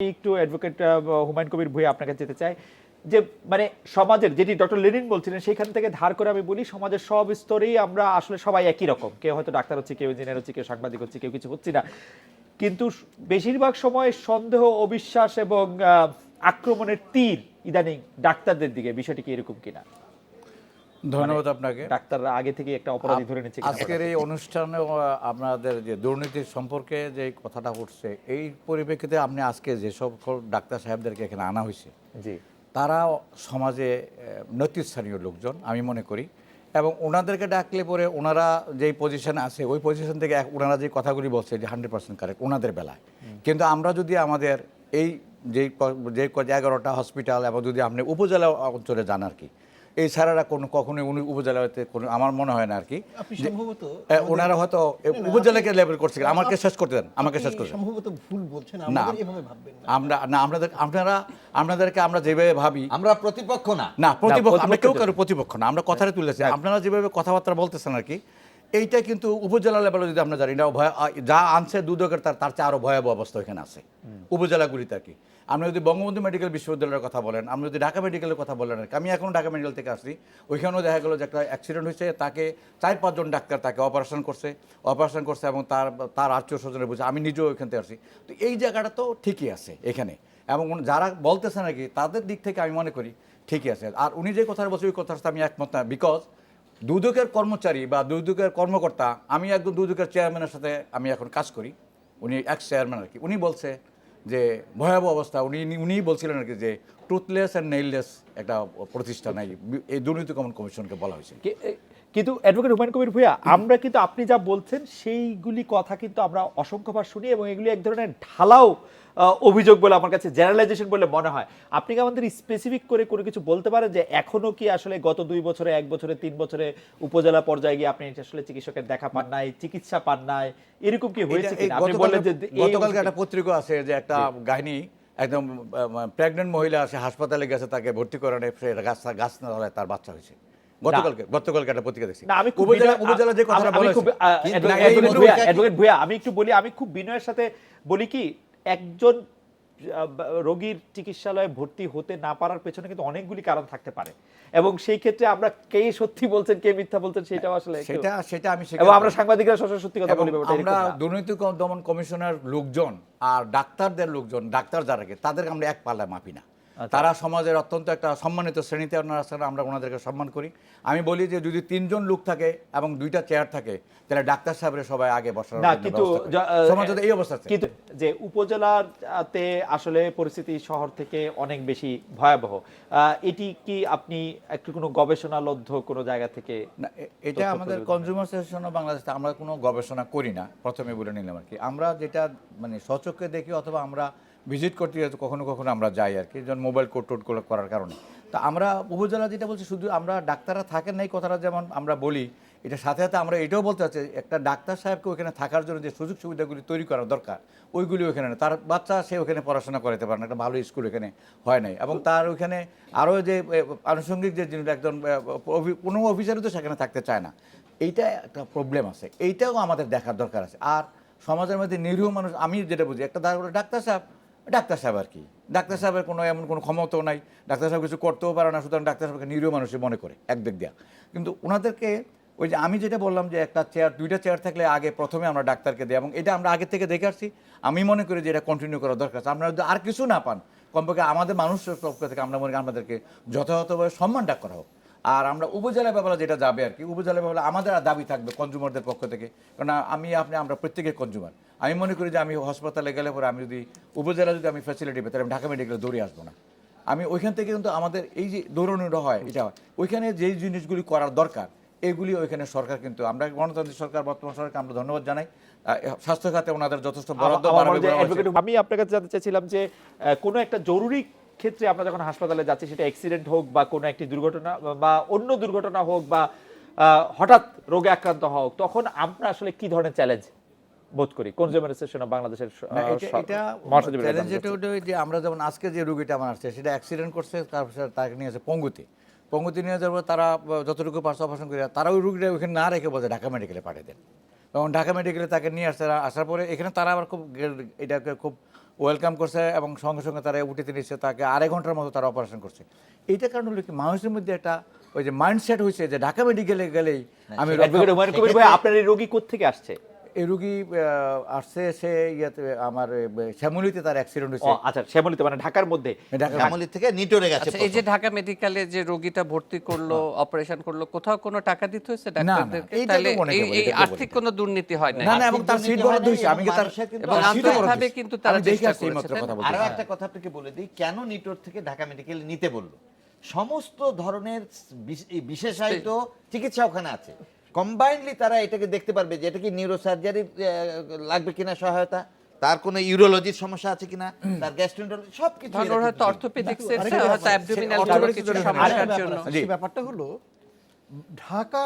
একটু অ্যাডভোকেট হুমায়ুন কবির ভুঁইয়া আপনাকে যেতে চাই, যে মানে সমাজের, যেটি ডক্টর লেনিন বলছিলেন সেখান থেকে ধার করে আমি বলি, সমাজের সব স্তরেই আমরা আসলে সবাই একই রকম। কেউ হয়তো ডাক্তার হচ্ছে, কেউ ইঞ্জিনিয়ার হচ্ছে, কেউ সাংবাদিক হচ্ছে, কেউ কিছু হচ্ছে না। কিন্তু বেশিরভাগ সময় সন্দেহ, অবিশ্বাস এবং আক্রমণের তীর ইদানিং ডাক্তারদের দিকে, বিষয়টি কি এরকম কিনা? ধন্যবাদ আপনাকে। ডাক্তাররা আগে থেকে একটা অপরাধী ধরে নিচ্ছে আজকের এই অনুষ্ঠানে আপনাদের যে দুর্নীতির সম্পর্কে যে কথাটা উঠছে এই পরিপ্রেক্ষিতে আপনি আজকে যে সকল ডাক্তার সাহেবদেরকে এখানে আনা হয়েছে জি। তারা সমাজে নেতৃস্থানীয় লোকজন আমি মনে করি এবং ওনাদেরকে ডাকলে পরে ওনারা যেই পজিশনে আছে ওই পজিশন থেকে ওনারা যে কথাগুলি বলছে যে হান্ড্রেড পার্সেন্ট কারেক্ট ওনাদের বেলায়। কিন্তু আমরা যদি আমাদের এই যেই যে এগারোটা হসপিটাল এবং যদি আপনি উপজেলা অঞ্চলে যান আর কি এই ছাড়ারা কোনো কখনোই উনি উপজেলাতে কোনো আমার মনে হয় না আর কি। সম্ভবত ওনারা হয়তো উপজেলাকে লেভেল করছে আমাকে শেষ করতে দেন আমাকে শেষ করতে সম্ভবত ভুল বলছেন না আমরা না আমাদের আপনারা আপনাদেরকে আমরা যেভাবে ভাবি আমরা প্রতিপক্ষ না। না প্রতিপক্ষ আমরা কেউ কারও প্রতিপক্ষ না আমরা কথাটা তুলেছি আপনারা যেভাবে কথাবার্তা বলতেছেন আর কি এইটা কিন্তু উপজেলা লেভেলে যদি আমরা জানি না ভয় যা আনছে দুদকের তার তার চেয়ে আরও ভয়াবহ অবস্থা এখানে আছে। উপজেলাগুলিতে আর কি। আপনি যদি বঙ্গবন্ধু মেডিকেল বিশ্ববিদ্যালয়ের কথা বলেন আপনি যদি ঢাকা মেডিকেলের কথা বলেন আমি এখন ঢাকা মেডিকেল থেকে আসছি। ওইখানেও দেখা গেলো যে একটা অ্যাক্সিডেন্ট হয়েছে তাকে চার পাঁচজন ডাক্তার তাকে অপারেশন করছে অপারেশন করছে এবং তার তার আত্মীয় স্বজনের বুঝে আমি নিজেও ওইখান থেকে আসছি। তো এই জায়গাটা তো ঠিকই আছে এখানে। এবং যারা বলতেছে নাকি তাদের দিক থেকে আমি মনে করি ঠিকই আছে। আর উনি যে কথা বলছে ওই কথার সাথে আমি একমত না বিকজ দুদকের কর্মচারী বা দুদকের কর্মকর্তা, আমি একদম দুদকের চেয়ারম্যানের সাথে আমি এখন কাজ করি। উনি এক চেয়ারম্যান আর কি। উনি বলছে যে, ভয়াবহ অবস্থা। উনি, উনিই বলছিলেন আর কি যে টুথলেস অ্যান্ড নেইললেস একটা প্রতিষ্ঠান, এই দুর্নীতি কমন কমিশনকে বলা হয়েছে। কিন্তু অ্যাডভোকেট হুমায়ুন কবির ভূঁইয়া আমরা কিন্তু আপনি যা বলছেন সেইগুলি কথা কিন্তু আমরা অসংখ্যবার শুনি এবং এগুলি এক ধরনের ঢালাও অভিযোগ বলে আমার কাছে জেনারেলাইজেশন বলে মনে হয়। আপনি কি আমাদের স্পেসিফিক করে কোনো কিছু বলতে পারেন যে এখনও কি আসলে গত দুই বছরে এক বছরে তিন বছরে উপজেলা পর্যায়ে গিয়ে আপনি আসলে চিকিৎসকের দেখা পান নাই চিকিৎসা পান নাই এরকম কি হয়েছে কিনা? আপনি বললেন যে গতকালকে একটা পত্রিকা আছে যে একটা কাহিনী একদম প্রেগনেন্ট মহিলা আছে হাসপাতালে গেছে তাকে ভর্তি করে নেয় গাছ গাছ না তার বাচ্চা হয়েছে। গতকালকে গতকালকে একটা পত্রিকা দেখছি। না আমি উপজেলা উপজেলা যে কথাটা অ্যাডভোকেট- একটু বলি আমি খুব বিনয়ের সাথে বলি কি একজন রোগীর চিকিৎসালয়ে ভর্তি হতে না পারার পেছনে কিন্তু অনেকগুলি কারণ থাকতে পারে। এবং সেই ক্ষেত্রে আমরা কে সত্যি বলছেন কে মিথ্যা বলছেন সেটাও আসলে সেটা সেটা আমি এবং আমরা সাংবাদিকরা সবসময় সত্যি কথা বলি আমরা দুর্নীতি দমন কমিশনের লোকজন আর ডাক্তারদের লোকজন ডাক্তার যারাকে তাদেরকে আমরা এক পাল্লায় মাপি না। তারা সমাজের অত্যন্ত একটা সম্মানিত শ্রেণীতে ওনারা আছেন, আমরা ওনাদেরকে সম্মান করি। আমি বলি যে যদি তিনজন লোক থাকে এবং দুইটা চেয়ার থাকে তাহলে ডাক্তার সাহেবের সবাই আগে বসার না কিন্তু সমাজে এই অবস্থা কিন্তু যে উপজেলাতে আসলে পরিস্থিতি শহর থেকে অনেক বেশি ভয়াবহ এটি কি আপনি একটু কোনো গবেষণালব্ধ কোনো জায়গা থেকে না এটা আমাদের। কনজিউমার অ্যাসোসিয়েশন অফ বাংলাদেশে আমরা কোনো গবেষণা করি না প্রথমে বলে নিলাম আর কি। আমরা যেটা মানে সচক্ষে দেখি অথবা আমরা ভিজিট করতে কখনো কখনো আমরা যাই আর কি যেমন মোবাইল কোডগুলো করার কারণে। তা আমরা উপজেলা যেটা বলছি, শুধু আমরা ডাক্তাররা থাকেন নাই কথাটা যেমন আমরা বলি, এটা সাথে সাথে আমরা এটাও বলতে চাচ্ছি, একটা ডাক্তার সাহেবকে ওখানে থাকার জন্য যে সুযোগ সুবিধাগুলি তৈরি করা দরকার, ওইগুলি ওখানে। তার বাচ্চা সে ওখানে পড়াশোনা করাতে পারে না, একটা ভালো স্কুল এখানে হয় নাই। এবং তার ওইখানে আরও যে আনুষঙ্গিক যে জিনিস একজন কোনো অফিসারই তো সেখানে থাকতে চায় না। এইটা একটা প্রবলেম আছে। এইটাও আমাদের দেখার দরকার আছে। আর সমাজের মধ্যে নিরীহ মানুষ, আমি যেটা বুঝি, একটা ডাক্তার সাহেব ডাক্তার সাহেব আর কি। ডাক্তার সাহেবের কোনো এমন কোনো ক্ষমতাও নাই। ডাক্তার সাহেব কিছু করতেও পারে না, সুতরাং ডাক্তার সাহেবকে নিরীহ মানুষই মনে করে একদিক দিয়া। কিন্তু ওনাদেরকে ওই যে আমি যেটা বললাম যে একটা চেয়ার দুইটা চেয়ার থাকলে আগে প্রথমে আমরা ডাক্তারকে দিই এবং এটা আমরা আগে থেকে দেখে আসছি। আমি মনে করি যে এটা কন্টিনিউ করা দরকার আছে। আপনারা যদি আর কিছু না পান, কমপক্ষে আমাদের মানুষের পক্ষ থেকে আমরা মনে করি আমাদেরকে যথাযথভাবে সম্মান ডাক করা হোক। আর আমরা উপজেলা ব্যাপারে যেটা যাবে আর কি উপজেলা ব্যাপারে আমাদের আর দাবি থাকবে কনজিউমারদের পক্ষ থেকে। কারণ আমি আপনি আমরা প্রত্যেকের কনজিউমার আমি মনে করি যে আমি হাসপাতালে গেলে পরে আমি যদি উপজেলা যদি আমি ফ্যাসিলিটি পেতে আমি ঢাকা মেডিকেলে দৌড়ে আসব না। আমি ওইখান থেকে কিন্তু আমাদের এই যে দৌড়ানোটা হয় এটা হয়। ওইখানে যেই জিনিসগুলি করার দরকার এগুলি ওইখানে সরকার কিন্তু আমরা গণতান্ত্রিক সরকার বর্তমান সরকারকে আমরা ধন্যবাদ জানাই। স্বাস্থ্য খাতে ওনাদের যথেষ্ট বরাদ্দ আমি আপনার কাছে জানতে চাইছিলাম যে কোনো একটা জরুরি ক্ষেত্রে আমরা যখন হাসপাতালে যাচ্ছি সেটা অ্যাক্সিডেন্ট হোক বা কোনো একটি দুর্ঘটনা বা অন্য দুর্ঘটনা হোক বা হঠাৎ রোগে আক্রান্ত হোক তখন আমরা আসলে কি ধরনের চ্যালেঞ্জ বোধ করি? কনজিউমার অ্যাসোসিয়েশন অফ বাংলাদেশের এটা এটা চ্যালেঞ্জ ওটা ওই যে আমরা যেমন আজকে যে রুগীটা আমার আসছে সেটা অ্যাক্সিডেন্ট করছে তারপর তাকে নিয়ে আসে পঙ্গুতে। পঙ্গুতে নিয়ে যাওয়ার পর তারা যতটুকু পার্শ্ব অপারেশন করে তারা ওই রুগীটা ওখানে না রেখে বলছে ঢাকা মেডিকেলে পাঠিয়ে দেন। এবং ঢাকা মেডিকেলে তাকে নিয়ে আসতে আসার পরে এখানে তারা আবার খুব এটাকে খুব ওয়েলকাম করছে এবং সঙ্গে সঙ্গে তারা উঠিতে নিচ্ছে তাকে আড়াই ঘণ্টার মতো তারা অপারেশন করছে। এইটা কারণ হলো কি মানুষের মধ্যে একটা ওই যে মাইন্ডসেট হয়েছে যে ঢাকা মেডিকেলে গেলেই আমি আপনার এই রোগী কোথেকে আসছে? এই রুগী আহ, আসছে সে ইয়েতে আমার শ্যামলিতে তার অ্যাক্সিডেন্ট হয়েছে। আচ্ছা শ্যামলিতে মানে ঢাকার মধ্যে? শ্যামলী থেকে নিটোরে গেছে আচ্ছা এই যে ঢাকা মেডিকেলে যে রোগীটা ভর্তি করল অপারেশন করল কোথাও কোনো টাকা দিতে হয়েছে হ্যাঁ। ডাক্তারদেরকে? তাহলে এই আর্থিক কোনো দুর্নীতি হয় না না না এবং তার সিট বরাদ্দ হয় হয়েছে। আমি তার কিন্তু এবং আন্তরিকভাবে কিন্তু তারা চেষ্টা করেছে, আরও একটা কথা আপনাকে বলে দিই কেন নিটোর থেকে ঢাকা মেডিকেল নিতে বলল? সমস্ত ধরনের বিশেষায়িত চিকিৎসা ওখানে আছে। কম্বাইন্ডলি তারা এটাকে দেখতে পারবে যে এটা কি নিউরোসার্জারি লাগবে কিনা সহায়তা তার কোনো ইউরোলজির সমস্যা আছে কিনা তার গ্যাস্ট্রোন্টোলজি সব কিছু হয়তো অর্থোপেডিক্স এর হয়তো অ্যাবডোমিনাল কিছু সমস্যার জন্য। ব্যাপারটা হলো ঢাকা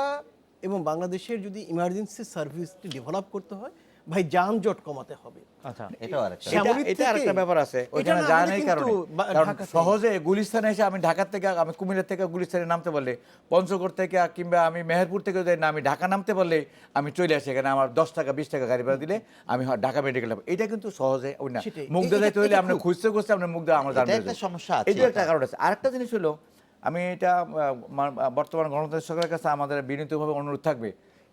এবং বাংলাদেশের যদি ইমার্জেন্সি সার্ভিসটি ডেভেলপ করতে হয় ভাই যানজট কমাতে হবে। আচ্ছা এটাও আরেকটা এটা আরেকটা ব্যাপার আছে। ওইখানে না যায় হলে নাই কিন্তু কারণে। কারণ সহজে গুলিস্তানে এসে আমি ঢাকার থেকে আমি কুমিল্লা থেকে গুলিস্তানে নামতে পারলে পঞ্চগড় থেকে কিংবা আমি মেহেরপুর থেকে যদি আমি ঢাকা নামতে পারলে আমি চলে আসি এখানে। আমার দশ টাকা বিশ টাকা গাড়ি ভাড়া দিলে আমি ঢাকা মেডিকেল এটা কিন্তু সহজে ওই না। সেটাই। মুগ্ধা এটা- যাইতে হলে আপনি খুঁজতে খুঁজতে আপনার মুগ্ধা আমার সমস্যা আছে এই একটা কারণ আছে। আরেকটা জিনিস হলো আমি এটা বর্তমান গণতন্ত্র সরকারের কাছে আমাদের বিনীতভাবে অনুরোধ থাকবে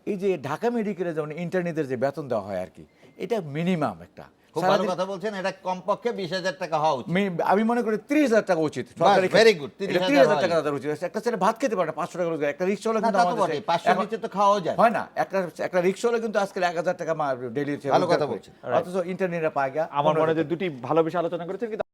এই যে ঢাকা মেডিকেলে যেমন ইন্টারনেটের যে বেতন দেওয়া হয় আর কি এটা মিনিমাম একটা। খুব ভালো কথা বলছেন এটা কমপক্ষে বিশ হাজার টাকা হওয়া উচিত। আমি মনে করি ত্রিশ হাজার টাকা উচিত। সরকারি বাস, very good, 30,000 ত্রিশ হাজার টাকা তাদের উচিত। একটা ছেলে ভাত খেতে পারে না পাঁচশো টাকা রোজগার একটা রিক্সা হলে কিন্তু তা তো আমাদের বটেই, দেশে- 500 এখন- নিচে তো খাওয়াও যায়। হয় না একটা একটা রিক্সা হলে কিন্তু আজকাল এক হাজার টাকা ডেলি ভালো কথা বলছেন। অথচ ইন্টারনেটে পায় গা। আমার মনে হয় দুটি ভালো বিষয় আলোচনা করেছেন কিন্তু